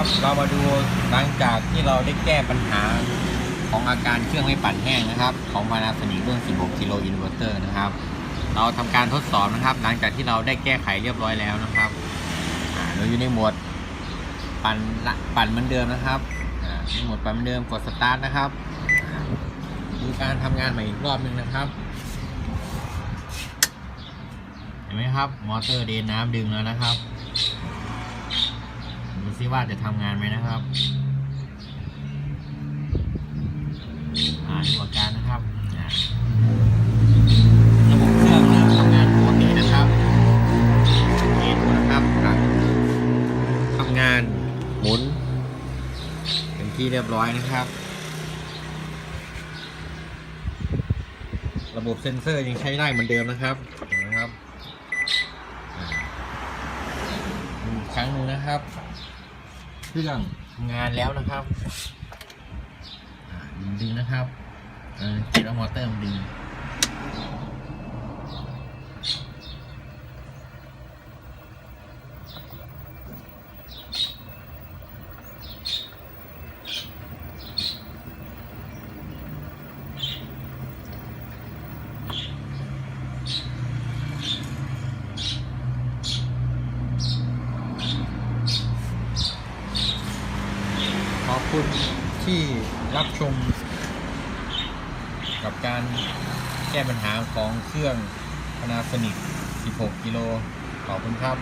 ครับ เรามาดูหลังจากที่เราได้แก้ปัญหาของอาการเครื่องไม่ปั่นแห้งนะครับ ของ Panasonic รุ่น 16 กิโลอินเวอร์เตอร์นะครับ เราทำการทดสอบนะครับ หลังจากที่เราได้แก้ไขเรียบร้อยแล้วนะครับเราอยู่ในโหมดปั่นละปั่นเหมือนเดิมนะครับในโหมดปั่นเหมือนเดิมกดสตาร์ทนะครับดูการทำงานใหม่อีกรอบหนึงนะครับเห็นไหมครับ มอเตอร์เดนน้ำดึงแล้วนะครับ ดูซิว่าจะทำงานไหมนะครับอ่าดูอาการนะครับระบบเครื่องเริ่มทำงานปกตินะครับเห็นนะครับครับทำงานหมุนเป็นที่เรียบร้อยนะครับ ระบบเซ็นเซอร์ยังใช้ได้เหมือนเดิมนะครับนไหมครับอีกครั้งหนึ่งนะครับ เครื่องทำงานแล้วนะครับดึงนะครับเออเกียร์มอเตอร์มันดึงขอบ คุณที่รับชม กับการแก้ปัญหาของเครื่องพนาสนิก 16 กิโล ขอบคุณครับ